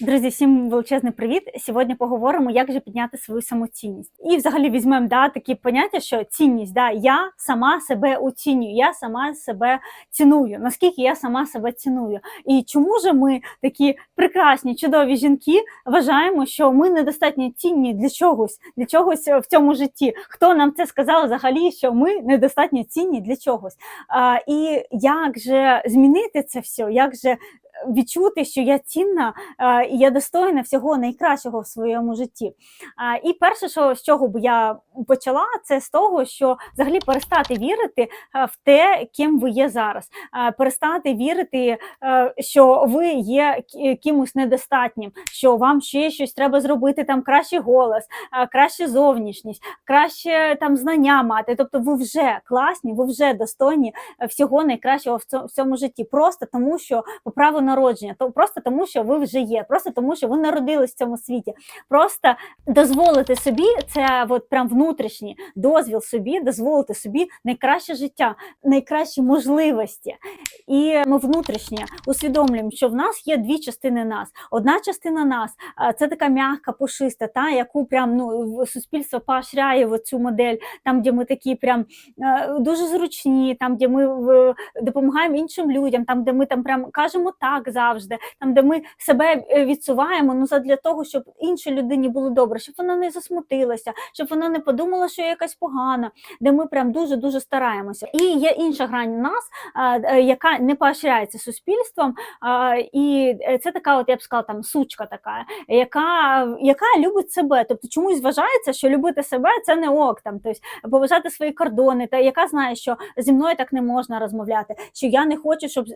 Друзі, всім величезний привіт! Сьогодні поговоримо, як же підняти свою самоцінність. І взагалі візьмемо да, такі поняття, що цінність, да, я сама себе оцінюю, я сама себе ціную, наскільки я сама себе ціную. І чому ж ми такі прекрасні, чудові жінки вважаємо, що ми недостатньо цінні для чогось, для чогось в цьому житті? Хто нам це сказав взагалі, що ми недостатньо цінні для чогось? А, І як же змінити це все? Як же відчути, що я цінна е, і я достойна всього найкращого в своєму житті. І перше, що з чого б я почала, це з того, що взагалі перестати вірити е, в те, ким ви є зараз, е, перестати вірити, що ви є кимось недостатнім, що вам ще щось треба зробити, там кращий голос, краще зовнішність, краще там знання мати. Тобто, ви вже класні, ви вже достойні всього найкращого в цьому житті, просто тому що по праву народження, то просто тому, що ви вже є, просто тому, що ви народились в цьому світі. Просто дозволити собі це, от прям внутрішній дозвіл собі, дозволити собі найкраще життя, найкращі можливості. І ми внутрішнє усвідомлюємо, що в нас є дві частини нас. Одна частина нас це така м'яка, пушиста, та яку прям ну суспільство поощряє в цю модель, там де ми такі прям дуже зручні, там де ми допомагаємо іншим людям, там де ми там прям кажемо так завжди, там де ми себе е, відсуваємо, ну задля того, щоб іншій людині було добре, щоб вона не засмутилася, щоб вона не подумала, що я якась погана, де ми прям дуже дуже стараємося. І є інша грань нас, е, яка не поощряється суспільством, і е, це така, от я б сказала, там сучка така, яка яка любить себе. Тобто чомусь вважається, що любити себе це не ок, там тобто поважати свої кордони, та яка знає, що зі мною так не можна розмовляти, що я не хочу, щоб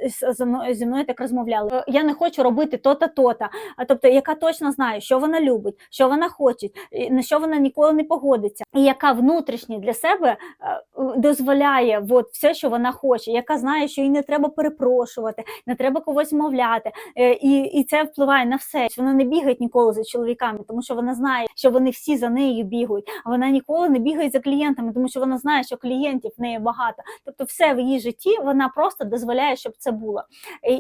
зі мною так розмовляли. Е, я не хочу робити то-та, то-та. Тобто, яка точно знає, що вона любить, що вона хоче, на що вона ніколи не погодиться, і яка внутрішньо для себе е, дозволяє от, все, що вона хоче, яка знає, що їй не треба перепрошувати, не треба когось мовляти. Е, і і це впливає на все. Вона не бігає ніколи за чоловіками, тому що вона знає, що вони всі за нею бігають. А вона ніколи не бігає за клієнтами, тому що вона знає, що клієнтів в неї багато. Тобто, все в її житті вона просто дозволяє, щоб це було.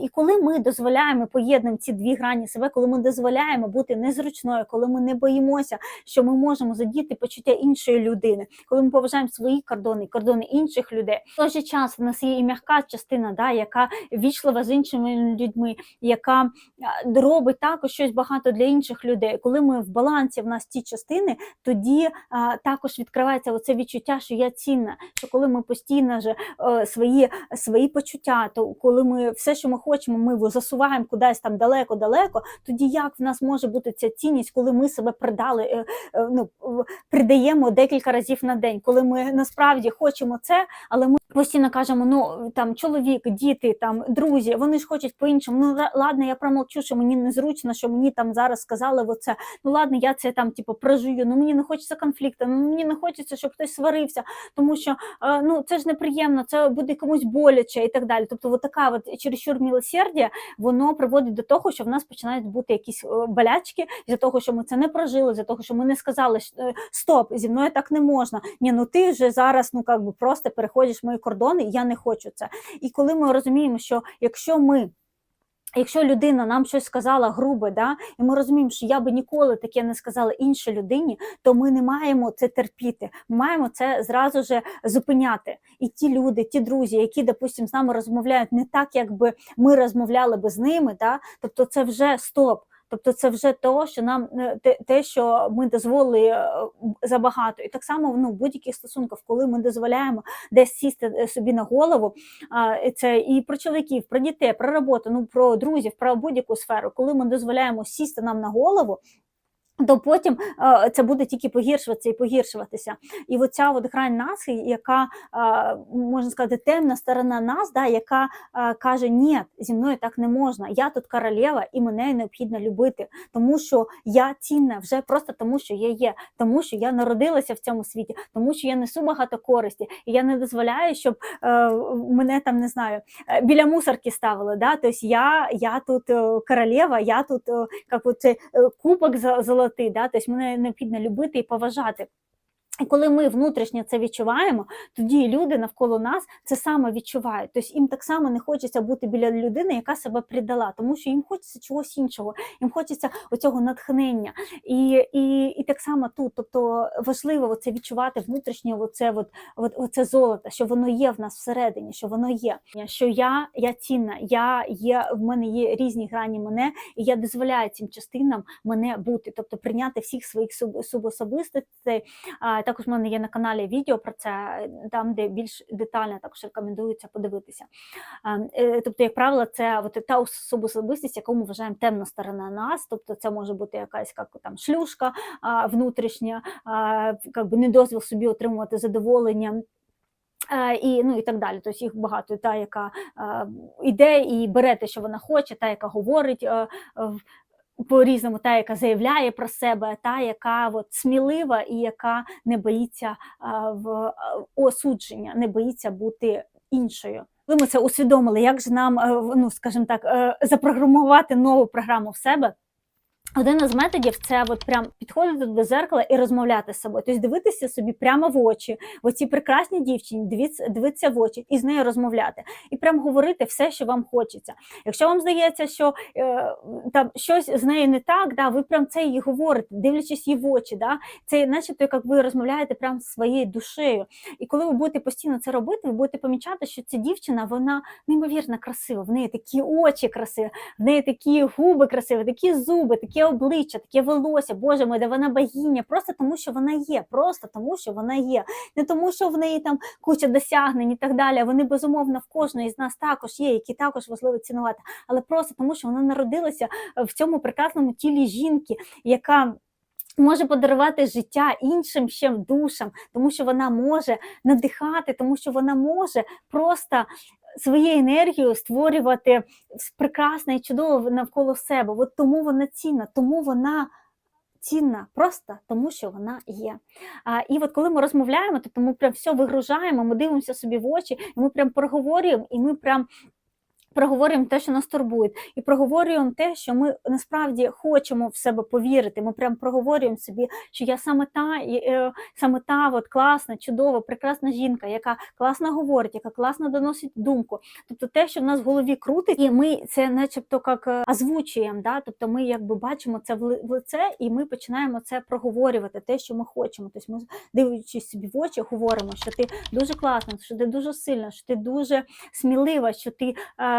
І коли ми дозволяємо поєднуємо ці дві грані себе, коли ми дозволяємо бути незручною, коли ми не боїмося, що ми можемо задіти почуття іншої людини, коли ми поважаємо свої кордони, кордони інших людей. В той же час в нас є і м'яка частина, да, яка вічлива з іншими людьми, яка робить також щось багато для інших людей. Коли ми в балансі в нас ці частини, тоді а, також відкривається оце відчуття, що я цінна. Що коли ми постійно вже е, свої свої почуття, то коли ми все, що ми хочемо, ми засуваємо кудись там далеко-далеко, тоді як в нас може бути ця цінність, коли ми себе придали, е, е, ну, придаємо декілька разів на день, коли ми насправді хочемо це, але ми постійно кажемо, ну там чоловік, діти, там друзі, вони ж хочуть по-іншому. Ну ладно, я промовчу, що мені незручно, що мені там зараз сказали оце. Ну ладно, я це там типу прожую. Ну мені не хочеться конфлікту, ну мені не хочеться, щоб хтось сварився, тому що е, ну це ж неприємно, це буде комусь боляче і так далі. Тобто, от така от чересчур милосердя, воно приводить до того, що в нас починають бути якісь е, болячки, з того, що ми це не прожили, з того, що ми не сказали, що, стоп, зі мною так не можна. Ні, ну ти вже зараз ну как би просто переходиш мої кордони, я не хочу це. І коли ми розуміємо, що якщо ми Якщо людина нам щось сказала грубе, да, і ми розуміємо, що я би ніколи таке не сказала іншій людині, то ми не маємо це терпіти. Ми маємо це зразу ж зупиняти. І ті люди, ті друзі, які, допустимо, з нами розмовляють не так, якби ми розмовляли би з ними, да, тобто це вже стоп. Тобто це вже то, що нам е, те, те, що ми дозволили е, забагато. І так само ну, в будь-яких стосунках, коли ми дозволяємо десь сісти е, собі на голову, це і про чоловіків, про дітей, про роботу, ну про друзів, про будь-яку сферу, коли ми дозволяємо сісти нам на голову, то потім е, це буде тільки погіршуватися і погіршуватися. І оця от грань нас, яка е, можна сказати, темна сторона нас, да, яка е, каже: Ні, зі мною так не можна. Я тут королева, і мене необхідно любити, тому що я цінна вже просто тому, що я є, тому що я народилася в цьому світі, тому що я несу багато користі, і я не дозволяю, щоб мене там не знаю біля мусорки ставили. Да? Тобто я я тут королева, я тут як оце, кубок золотий золотий, да? тобто мене необхідно любити і поважати. І коли ми внутрішньо це відчуваємо, тоді люди навколо нас це саме відчувають. Тобто їм так само не хочеться бути біля людини, яка себе придала, тому що їм хочеться чогось іншого, їм хочеться оцього натхнення. І і, і так само тут. Тобто важливо це відчувати внутрішнє оце, от, от, оце золото, що воно є в нас всередині, що воно є. Що я я цінна, я є, в мене є різні грані мене, і я дозволяю цим частинам мене бути, тобто прийняти всіх своїх суб, субособистостей. Також в мене є на каналі відео про це, там, де більш детально також рекомендується подивитися. Е, тобто, як правило, це от та особистість, яку ми вважаємо темна сторона нас, тобто це може бути якась як, там, шлюшка внутрішня, якби не дозвіл собі отримувати задоволення. І ну і так далі. Тобто їх багато. Та, яка йде і бере те, що вона хоче, та, яка говорить по-різному, та, яка заявляє про себе, та, яка от, смілива і яка не боїться а, в осудження, не боїться бути іншою. Коли ми це усвідомили, як же нам, е, ну скажімо так, е, запрограмувати нову програму в себе. Один із методів це от прям підходити до зеркала і розмовляти з собою. Тобто дивитися собі прямо в очі, в оцій прекрасній дівчині, дивитися, дивитися в очі і з нею розмовляти, і прям говорити все, що вам хочеться. Якщо вам здається, що е, там щось з нею не так, да, ви прям це їй говорите, дивлячись їй в очі, да, це начебто, як ви розмовляєте прямо з своєю душею. І коли ви будете постійно це робити, ви будете помічати, що ця дівчина вона неймовірно красива, в неї такі очі красиві, в неї такі губи красиві, такі зуби, такі таке обличчя, таке волосся, Боже мой, де вона богиня, просто тому, що вона є, просто тому, що вона є. Не тому, що в неї там куча досягнень і так далі. Вони безумовно в кожної з нас також є, які також важливо цінувати, але просто тому, що вона народилася в цьому прекрасному тілі жінки, яка. Може подарувати життя іншим ще душам, тому що вона може надихати, тому що вона може просто своєю енергією створювати прекрасне і чудове навколо себе. От тому вона цінна, тому вона. Цінна просто тому, що вона є. А, І от коли ми розмовляємо, то ми прям все вигружаємо, ми дивимося собі в очі, і ми прям проговорюємо, і ми прям проговорюємо те, що нас турбує, і проговорюємо те, що ми насправді хочемо в себе повірити. Ми прям проговорюємо собі, що я саме та е, саме та от класна, чудова, прекрасна жінка, яка класно говорить, яка класно доносить думку. Тобто те, що в нас в голові крутить, і ми це, начебто, як е, озвучуємо. Да? Тобто ми якби бачимо це в лице, і ми починаємо це проговорювати, те, що ми хочемо. Тобто ми, дивлячись собі в очі, говоримо, що ти дуже класна, що ти дуже сильна, що ти дуже смілива, що ти.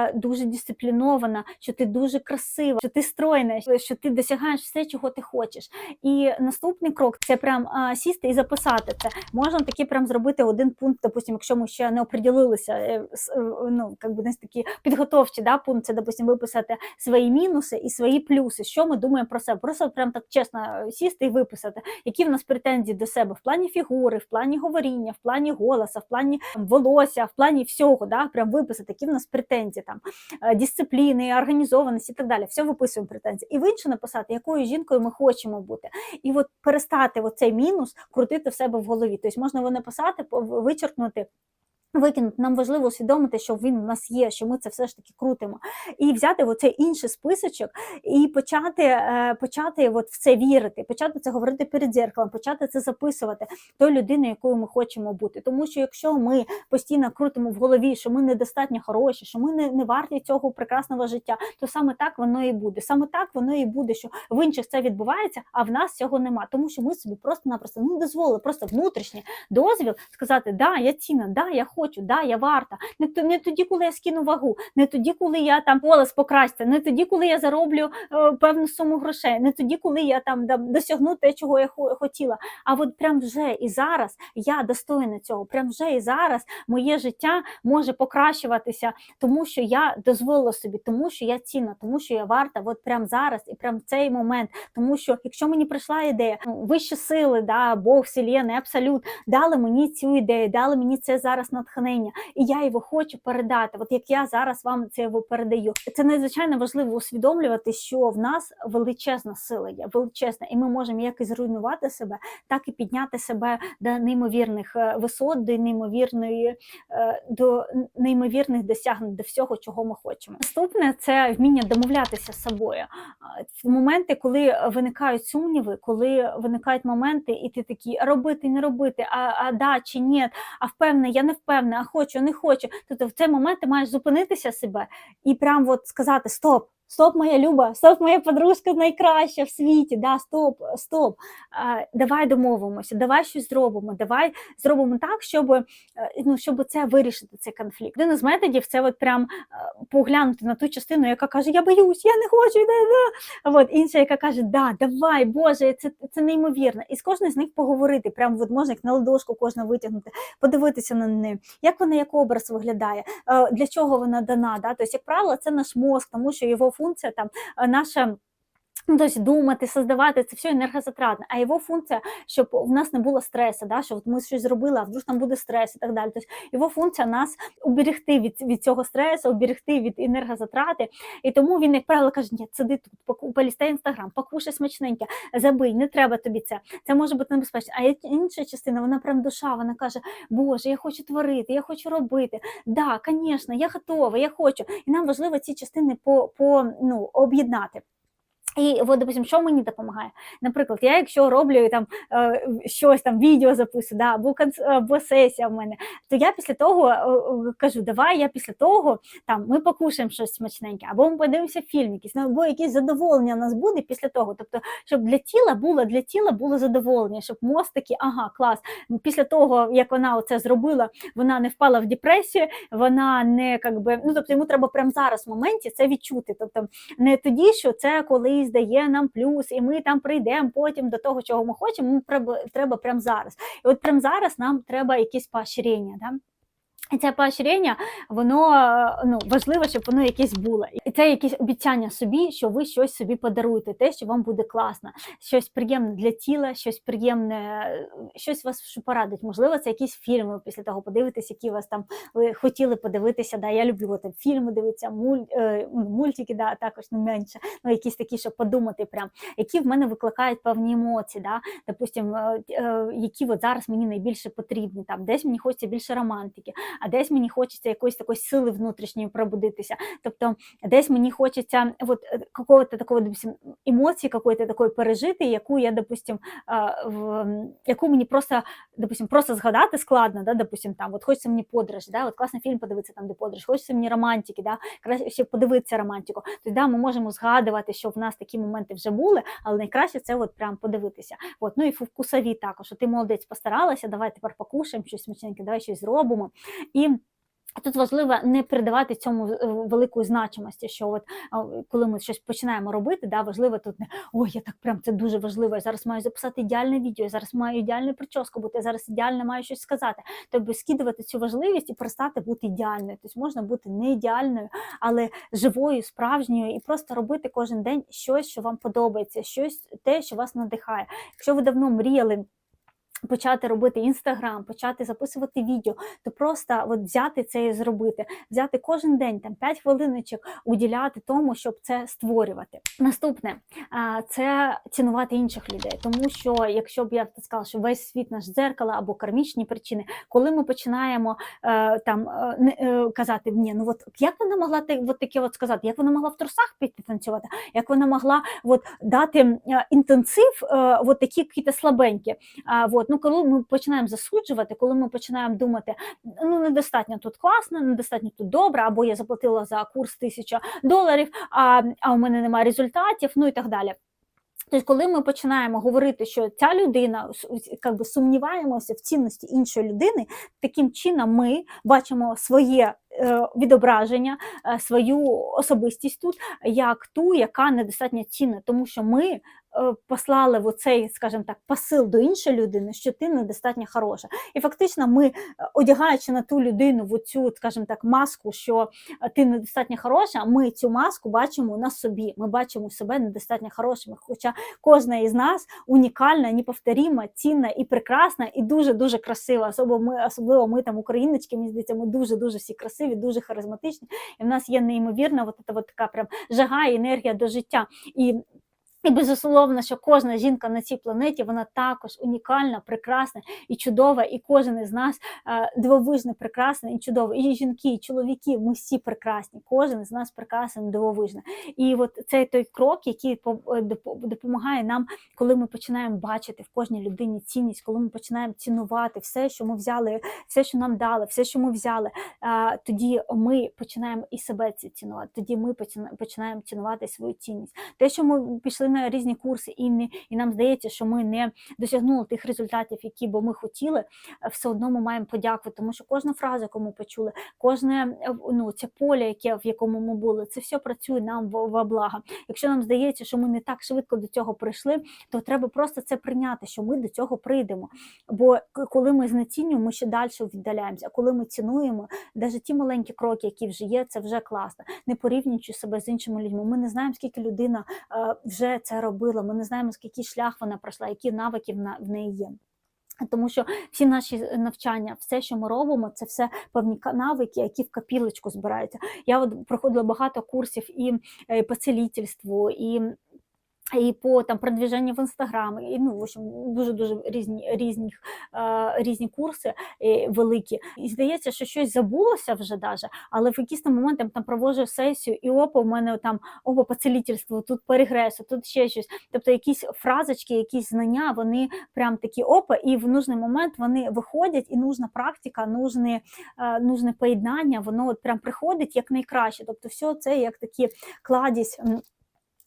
Е, дуже дисциплінована, що ти дуже красива, що ти стройна, що ти досягаєш все, чого ти хочеш. І наступний крок це прям сісти і записати це. Можна таки прям зробити один пункт, допустим, якщо ми ще не оприділилися, е, е, ну як би такі підготовчі да, пункт, це допустим, виписати свої мінуси і свої плюси. Що ми думаємо про себе? Просто прям так чесно сісти і виписати, які в нас претензії до себе в плані фігури, в плані говоріння, в плані голоса, в плані волосся, в плані всього, да, прям виписати, які в нас претензії там е, дисципліни, організованості і так далі. Все виписуємо претензії. І в інше написати, якою жінкою ми хочемо бути. І от перестати цей мінус крутити в себе в голові. Тобто можна його написати, вичеркнути. Викинути, нам важливо усвідомити, що він у нас є, що ми це все ж таки крутимо, і взяти оцей інший списочок і почати е, почати от в це вірити, почати це говорити перед дзеркалом, почати це записувати тою людиною, якою ми хочемо бути. Тому що якщо ми постійно крутимо в голові, що ми недостатньо хороші, що ми не не варті цього прекрасного життя, то саме так воно і буде. Саме так воно і буде, що в інших це відбувається, а в нас цього нема. Тому що ми собі просто-напросто не дозволили, просто внутрішній дозвіл сказати, да, я цінна, да, я хочу хочу, да, я варта. Не не тоді, коли я скину вагу, не тоді, коли я там голос покрасться, не тоді, коли я зароблю е, певну суму грошей, не тоді, коли я там да, досягну те, чого я хотіла. А от прям вже і зараз я достойна цього. Прям вже і зараз моє життя може покращуватися, тому що я дозволила собі, тому що я цінна, тому що я варта, от прям зараз і прям в цей момент. Тому що якщо мені прийшла ідея, ну, вищі сили, да, Бог, Вселенная, абсолют, дали мені цю ідею, дали мені це зараз натхнення, натхнення, і я його хочу передати. От як я зараз вам це його передаю. Це надзвичайно важливо усвідомлювати, що в нас величезна сила є, величезна, і ми можемо як і зруйнувати себе, так і підняти себе до неймовірних е, висот, до неймовірної е, до неймовірних досягнень, до всього, чого ми хочемо. Наступне це вміння домовлятися з собою. А, В моменти, коли виникають сумніви, коли виникають моменти, і ти такий робити, не робити, а, а да чи ні, а впевнена, я не впевнена, а хочу, не хочу. Тобто в цей момент ти маєш зупинитися себе і прям от сказати Стоп! Стоп, моя люба, стоп, моя подружка найкраща в світі. Да, стоп, стоп. Давай домовимося, давай щось зробимо. Давай зробимо так, щоб, е, ну, щоб це вирішити цей конфлікт. Один із методів це от прям е, поглянути на ту частину, яка каже: Я боюсь, я не хочу. Да, да. От інша, яка каже, да, давай, Боже, це, це неймовірно. І з кожною з них поговорити. Прям от можна як на ладошку кожна витягнути, подивитися на неї, як вона як образ виглядає, е, для чого вона дана. Да? Тобто, як правило, це наш мозк, тому що його функція там е, наша. Тобто думати, создавати, це все енергозатратне. А його функція, щоб в нас не було стресу, да, що от ми щось зробили, а вдруг там буде стрес і так далі. Тобто його функція нас уберегти від, від цього стресу, уберегти від енергозатрати. І тому він, як правило, каже: ні, сиди тут, полістай інстаграм, покушай смачненьке, забий, не треба тобі це. Це може бути небезпечно. А інша частина, вона прям душа, вона каже: Боже, я хочу творити, я хочу робити. Да, звісно, я готова, я хочу. І нам важливо ці частини по, по ну, об'єднати. І от, допустим, що мені допомагає? Наприклад, я якщо роблю там е, щось там, відео записую, да, або, або сесія в мене, то я після того е, е, кажу, давай я після того там ми покушаємо щось смачненьке, або ми подивимося фільм якийсь, ну, або якесь задоволення у нас буде після того. Тобто, щоб для тіла було для тіла було задоволення, щоб мозк такий, ага, клас. Після того, як вона оце зробила, вона не впала в депресію, вона не как би, ну тобто йому треба прямо зараз в моменті це відчути. Тобто не тоді, що це колись дає нам плюс, і ми там прийдемо потім до того, чого ми хочемо. Ми треба, прямо зараз. І от прямо зараз нам треба якісь поощрення. Да? І це поощрення, воно е, ну, важливо, щоб воно якесь було. І це якесь обіцяння собі, що ви щось собі подаруєте, те, що вам буде класно, щось приємне для тіла, щось приємне, щось вас порадить. Можливо, це якісь фільми. Після того подивитесь, які вас там ви хотіли подивитися. Да, я люблю там фільми дивитися, муль, е, ну, мультики, да, також не менше. Ну, якісь такі, щоб подумати, прям, які в мене викликають певні емоції. Да? Допустим, е, е, які от зараз мені найбільше потрібні. Там десь мені хочеться більше романтики а десь мені хочеться якоїсь такої сили внутрішньої пробудитися. Тобто, десь мені хочеться от, е, какого-то такого, допустим, емоції какої-то такої пережити, яку я, допустим, в, яку мені просто, допустим, просто згадати складно, да, допустим, там, от хочеться мені подорож, да, от класний фільм подивитися там, де подорож, хочеться мені романтики, да, краще ще подивитися романтику. Тобто, да, ми можемо згадувати, що в нас такі моменти вже були, але найкраще це от прям подивитися. От, ну і вкусові також. От ти молодець постаралася, давай тепер покушаємо щось смачненьке, давай щось зробимо. І Тут важливо не придавати цьому е, великої значимості, що от коли ми щось починаємо робити, да, важливо тут не ой, я так прям це дуже важливо. Я зараз маю записати ідеальне відео, я зараз маю ідеальну прическу бути, я зараз ідеально маю щось сказати. Тобто скидувати цю важливість і перестати бути ідеальною. Тобто можна бути не ідеальною, але живою, справжньою, і просто робити кожен день щось, що вам подобається, щось те, що вас надихає. Якщо ви давно мріяли. Почати робити інстаграм, почати записувати відео, то просто от взяти це і зробити, взяти кожен день там 5 хвилиночок, уділяти тому, щоб це створювати. Наступне. Це цінувати інших людей, тому що якщо б я сказала, що весь світ наш дзеркало або кармічні причини, коли ми починаємо е, там е, е, казати, ні, ну от як вона могла от таке от сказати, як вона могла в трусах піти танцювати, як вона могла от дати інтенсив, от такі якісь слабенькі. А, вот, ну, коли ми починаємо засуджувати, коли ми починаємо думати, ну недостатньо тут класно, недостатньо тут добре, або я заплатила за курс тисяча доларів, а, а у мене немає результатів, ну і так далі. Тобто, коли ми починаємо говорити, що ця людина с- с- би, сумніваємося в цінності іншої людини, таким чином ми бачимо своє е, відображення, е, свою особистість тут як ту, яка недостатньо цінна, тому що ми послали в оцей, скажімо так, посил до іншої людини, що ти недостатньо хороша. І фактично, ми, е, одягаючи на ту людину в оцю, скажімо так, маску, що е, ти недостатньо хороша, ми цю маску бачимо на собі. Ми бачимо себе недостатньо хорошими. Хоча кожна із нас унікальна, неповторима, цінна і прекрасна, і дуже дуже красива. Особливо ми, особливо ми там, україночки, мені здається, ми дуже дуже всі красиві, дуже харизматичні. І в нас є неймовірна, от, от така прям жага і енергія до життя. І і безусловно, що кожна жінка на цій планеті вона також унікальна, прекрасна і чудова, і кожен із нас е, дивовижний, прекрасний і чудовий. І жінки, і чоловіки, ми всі прекрасні. Кожен з нас прекрасний, дивовижний. І от цей той крок, який е, допомагає нам, коли ми починаємо бачити в кожній людині цінність, коли ми починаємо цінувати все, що ми взяли, все, що нам дали, все, що ми взяли. е, Тоді ми починаємо і себе ці- цінувати. Тоді ми починаємо цінувати свою цінність. Те, що ми пішли на різні курси, і, і нам здається, що ми не досягнули тих результатів, які би ми хотіли, все одно ми маємо подякувати, тому що кожна фраза, яку ми почули, кожне ну, це поле, яке в якому ми були, це все працює нам во благо. Якщо нам здається, що ми не так швидко до цього прийшли, то треба просто це прийняти, що ми до цього прийдемо. Бо коли ми знецінюємо, ми ще далі віддаляємося. А коли ми цінуємо, навіть ті маленькі кроки, які вже є, це вже класно. Не порівнюючи себе з іншими людьми. Ми не знаємо, скільки людина е, вже це робила. Ми не знаємо, скільки шлях вона пройшла, які навики в неї є. Тому що всі наші навчання, все, що ми робимо, це все певні навики, які в капілочку збираються. Я от проходила багато курсів і е, по цілительству, і і по там продвіженню в інстаграм, і ну в общем, дуже дуже різні різні, різні курси е, великі. І здається, що щось забулося вже даже, але в якийсь там момент я там проводжу сесію, і опа, у мене там опа по цілительству, тут по регресу, тут ще щось. Тобто якісь фразочки, якісь знання, вони прям такі опа, і в нужний момент вони виходять, і нужна практика, нужне, нужне поєднання, воно от прям приходить як найкраще. Тобто, все це як такі кладість.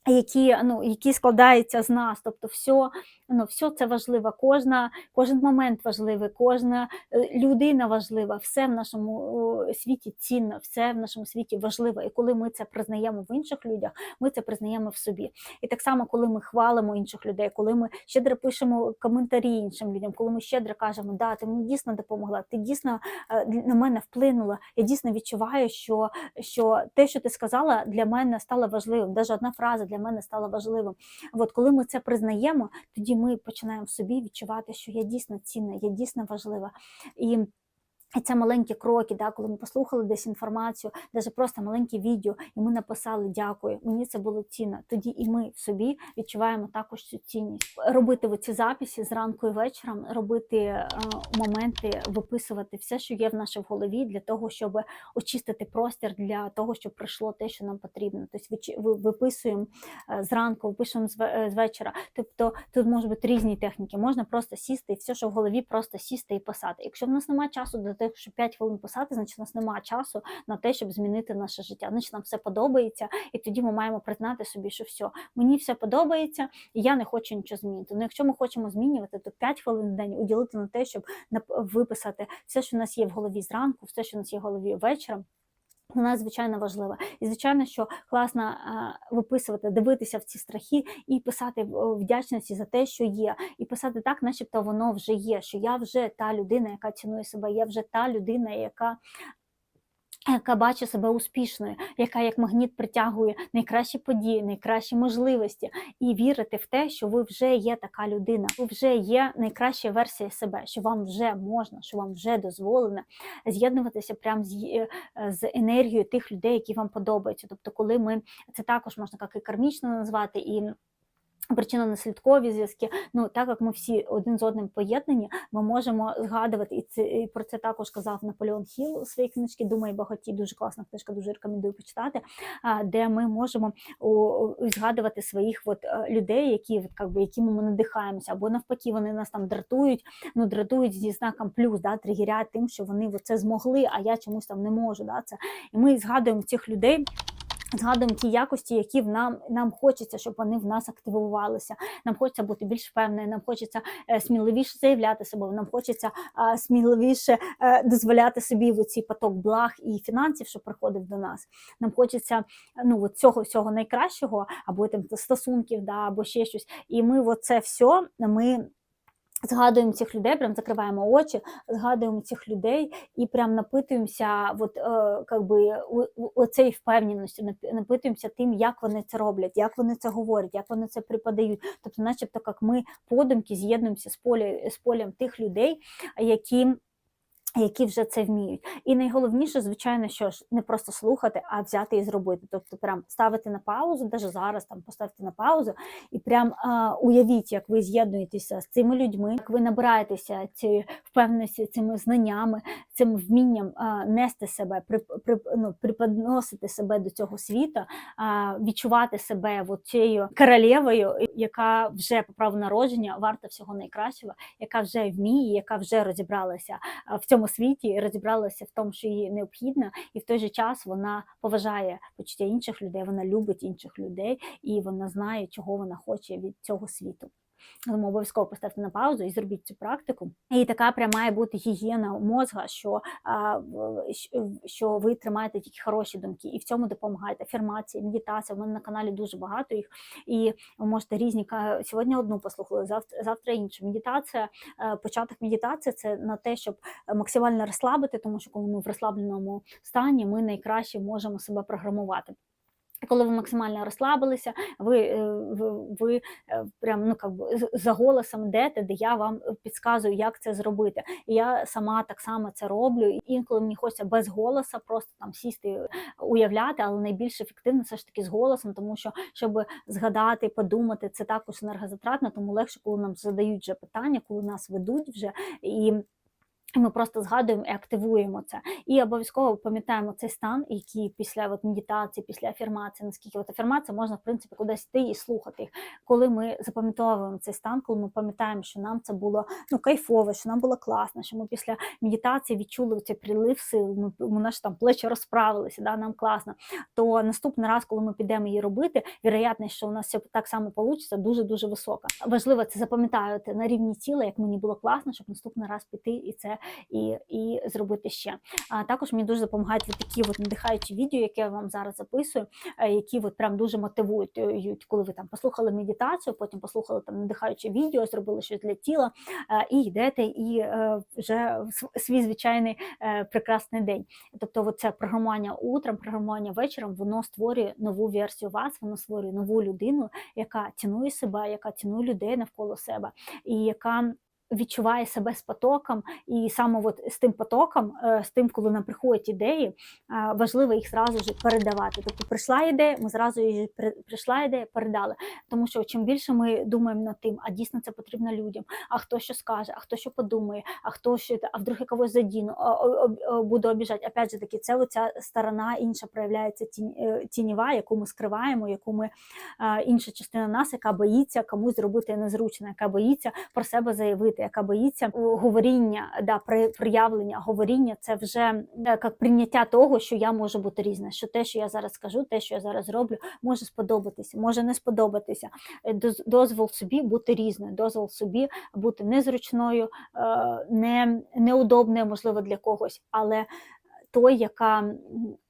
Які, ну, які складаються з нас, тобто все, ну, все це важливо, кожна, кожен момент важливий, кожна е, людина важлива, все в нашому світі цінно, все в нашому світі важливо. І коли ми це признаємо в інших людях, ми це признаємо в собі. І так само, коли ми хвалимо інших людей, коли ми щедро пишемо коментарі іншим людям, коли ми щедро кажемо, да, ти мені дійсно допомогла, ти дійсно е, на мене вплинула, я дійсно відчуваю, що, що те, що ти сказала, для мене стало важливим. Навіть одна фраза для мене стала важливим. От коли ми це признаємо, тоді ми починаємо в собі відчувати, що я дійсно цінна, я дійсно важлива. І і це маленькі кроки, да, коли ми послухали десь інформацію, навіть просто маленьке відео, і ми написали дякую. Мені це було цінно. Тоді і ми в собі відчуваємо також цю цінність. Робити ці записи зранку і вечором, робити е, моменти, виписувати все, що є в нашій голові, для того, щоб очистити простір для того, щоб прийшло те, що нам потрібно. Тобто виписуємо е, зранку, виписуємо е, з вечора. Тобто тут можуть бути різні техніки. Можна просто сісти і все, що в голові, просто сісти і писати. Якщо в нас немає часу до того, що 5 хвилин писати, значить у нас немає часу на те, щоб змінити наше життя. Значить нам все подобається, і тоді ми маємо признати собі, що все, мені все подобається, і я не хочу нічого змінити. Ну, якщо ми хочемо змінювати, то 5 хвилин в день уділити на те, щоб виписати все, що в нас є в голові зранку, все, що в нас є в голові вечором. Вона звичайно важлива. І звичайно, що класно а, виписувати, дивитися в ці страхи і писати вдячності за те, що є, і писати так, начебто воно вже є. Що я вже та людина, яка цінує себе, я вже та людина, яка. Яка бачить себе успішною, яка як магніт притягує найкращі події, найкращі можливості, і вірити в те, що ви вже є така людина, ви вже є найкраща версія себе, що вам вже можна, що вам вже дозволено з'єднуватися прямо з, е, з енергією тих людей, які вам подобаються. Тобто, коли ми це також можна як і кармічно назвати, і причинно-наслідкові зв'язки. Ну так як ми всі один з одним поєднані, ми можемо згадувати, і це і про це також казав Наполеон Хіл у своїй книжці Думай багаті. Дуже класна книжка, дуже рекомендую почитати. Де ми можемо згадувати своїх от, е, людей, які как якими ми надихаємося, або навпаки, вони нас там дратують, ну дратують зі знаком плюс, да, тригерять тим, що вони от це змогли, а я чомусь там не можу. Да, це. І ми згадуємо цих людей Згадуємо ті якості, які в нам нам хочеться, щоб вони в нас активувалися. Нам хочеться бути більш впевненими, нам хочеться е, сміливіше заявляти себе, нам хочеться сміливіше е, дозволяти собі в цей поток благ і фінансів, що приходить до нас. Нам хочеться ну от цього всього найкращого, або там стосунків, да, або ще щось. І ми оце все ми. Згадуємо цих людей, прям закриваємо очі, згадуємо цих людей і прям напитуємося, от, е, как би, оцеї впевненості, напитуємося тим, як вони це роблять, як вони це говорять, як вони це припадають. Тобто, начебто, як ми подумки з'єднуємося з з полем тих людей, які які вже це вміють. І найголовніше, звичайно, що ж не просто слухати, а взяти і зробити. Тобто, прям ставити на паузу, навіть зараз там поставте на паузу, і прям а, уявіть, як ви з'єднуєтеся з цими людьми, як ви набираєтеся цією впевненості, цими знаннями, цим вмінням а, нести себе, при, при, ну, приподносити себе до цього світу, а, відчувати себе от цією королевою, яка вже по праву народження варта всього найкращого, яка вже вміє, яка вже розібралася в цьому цьому світі розібралася в тому, що їй необхідно, і в той же час вона поважає почуття інших людей, вона любить інших людей і вона знає, чого вона хоче від цього світу. Тому обов'язково поставте на паузу і зробіть цю практику. І така прям має бути гігієна мозга, що що ви тримаєте тільки хороші думки, і в цьому допомагаєте. Афірмації, медитація. У мене на каналі дуже багато їх, і ви можете різні сьогодні одну послухали, завтра завтра іншу. Медитація, е, початок медитації це на те, щоб максимально розслабити, тому що коли ми в розслабленому стані, ми найкраще можемо себе програмувати. Коли ви максимально розслабилися, ви е, ви, ви е, прям ну как би за голосом йдете, де я вам підказую, як це зробити. Я сама так само це роблю. Інколи мені хочеться без голоса, просто там сісти, уявляти, але найбільш ефективно все ж таки з голосом, тому що щоб згадати, подумати, це також енергозатратно, тому легше, коли нам задають вже питання, коли нас ведуть вже і. Ми просто згадуємо і активуємо це. І обов'язково пам'ятаємо цей стан, який після от, медитації, після афірмації, наскільки от афірмація можна, в принципі, кудись йти і слухати. Коли ми запам'ятовуємо цей стан, коли ми пам'ятаємо, що нам це було ну, кайфово, що нам було класно, що ми після медитації відчули цей прилив сил, ми, ми наші там плечі розправилися, да, нам класно. То наступний раз, коли ми підемо її робити, вірогятність, що у нас все так само вийде, дуже-дуже висока. Важливо це запам'ятати на рівні тіла, як мені було класно, щоб наступний раз піти і це і і зробити ще. А також мені дуже допомагають такі от надихаючі відео, які я вам зараз записую, е, які от прям дуже мотивують, е, коли ви там послухали медитацію, потім послухали там надихаюче відео, зробили щось для тіла, е, і йдете і вже свій звичайний прекрасний день. Тобто, це програмування утром, програмування вечором, воно створює нову версію вас, воно створює нову людину, яка цінує себе, яка цінує людей навколо себе, і яка відчуває себе з потоком, і саме от з тим потоком, е, з тим, коли нам приходять ідеї, е, важливо їх зразу ж передавати. Тобто прийшла ідея, ми зразу її прийшла ідея, передали. Тому що чим більше ми думаємо над тим, а дійсно це потрібно людям, а хто що скаже, а хто що подумає, а хто що а вдруг я когось задіну, буду обіжати. Опять же таки, це оця сторона інша проявляється е, тіньова, яку ми скриваємо, яку ми інша частина нас, яка боїться комусь зробити незручно, яка боїться про себе заявити яка боїться говоріння, да, проявлення говоріння це вже е, як прийняття того, що я можу бути різна. Що те, що я зараз скажу, те, що я зараз роблю, може сподобатися, може не сподобатися. Е, дозвол собі бути різною, дозвол собі бути незручною, е, не неудобною, можливо, для когось, але той, яка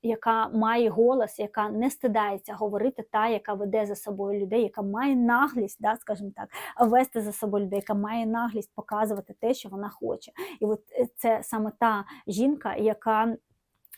яка має голос, яка не стидається говорити, та, яка веде за собою людей, яка має наглість, да, скажімо так, вести за собою людей, яка має наглість показувати те, що вона хоче. І от е, це саме та жінка, яка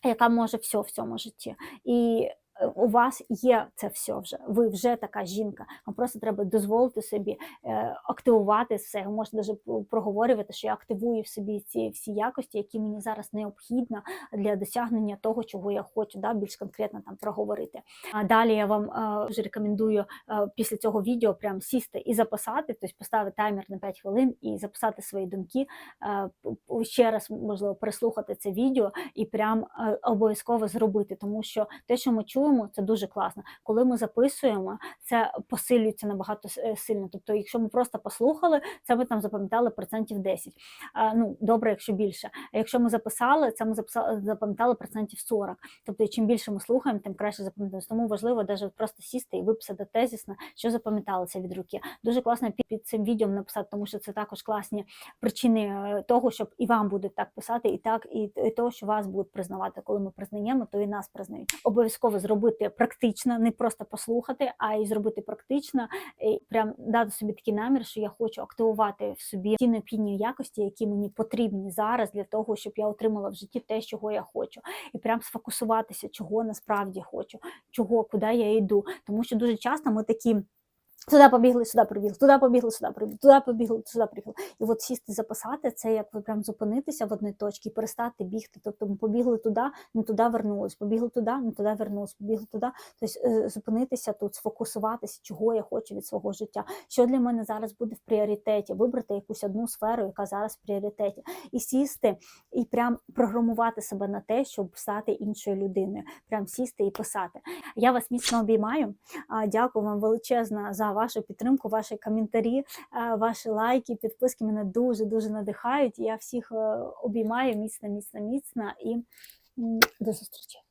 яка може все в цьому житті. І у вас є це все вже. Ви вже така жінка. Вам просто треба дозволити собі е, активувати все. Можете навіть проговорювати, що я активую в собі ці всі якості, які мені зараз необхідно для досягнення того, чого я хочу, да, більш конкретно там проговорити. А далі я вам е, вже рекомендую е, після цього відео прям сісти і записати, тобто поставити таймер на 5 хвилин і записати свої думки. Ще раз можливо переслухати це відео і прям обов'язково зробити, тому що те, що ми чуємо, запам'ятовуємо, це дуже класно. Коли ми записуємо, це посилюється набагато е, сильно. Тобто, якщо ми просто послухали, це ми там запам'ятали процентів 10. А, ну добре, якщо більше. А якщо ми записали, це ми записали запам'ятали процентів 40. Тобто, чим більше ми слухаємо, тим краще запам'ятаємо. Тому важливо навіть просто сісти і виписати тезісно, що запам'яталося від руки. Дуже класно під, цим відео написати, тому що це також класні причини е, того, щоб і вам будуть так писати, і так, і, і того, що вас будуть признавати. Коли ми признаємо, то і нас признають. Обов'язково зробити практично, не просто послухати, а й зробити практично, і прям дати собі такий намір, що я хочу активувати в собі ті необхідні якості, які мені потрібні зараз для того, щоб я отримала в житті те, чого я хочу, і прям сфокусуватися, чого насправді хочу, чого, куди я йду. Тому що дуже часто ми такі. Туди побігли, сюди прибігли, туди побігли, сюди прибігли, туди побігли, сюди прибігли. І от сісти записати це, як ви прям зупинитися в одній точці і перестати бігти. Тобто ми побігли туди, не туди вернулись, побігли туди, не туди вернулись, побігли туди. Тобто е, зупинитися тут, сфокусуватися, чого я хочу від свого життя, що для мене зараз буде в пріоритеті, вибрати якусь одну сферу, яка зараз в пріоритеті, і сісти, і прям програмувати себе на те, щоб стати іншою людиною. Прям сісти і писати. Я вас міцно обіймаю. Дякую вам величезно за вашу підтримку, ваші коментарі, е, ваші лайки, підписки мене дуже дуже надихають. Я всіх е, обіймаю міцно, міцно, міцно і до зустрічі.